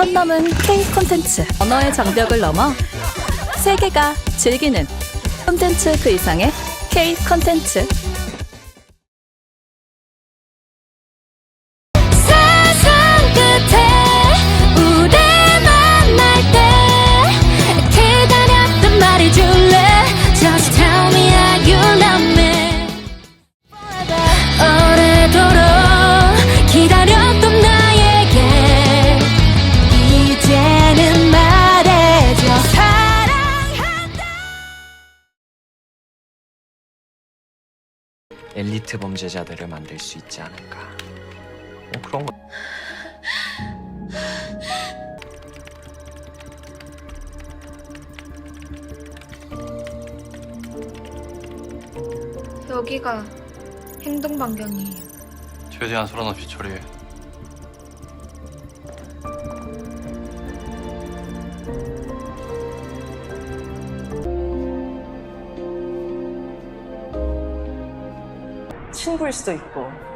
선 넘은 K 콘텐츠. 언어의 장벽을 넘어 세계가 즐기는 콘텐츠 그 이상의 K 콘텐츠 엘리트 범죄자들을 만들 수 있지 않을까. 뭐 그런 거. 여기가 행동 반경이에요. 최대한 소란 없이 처리해. 친구일 수도 있고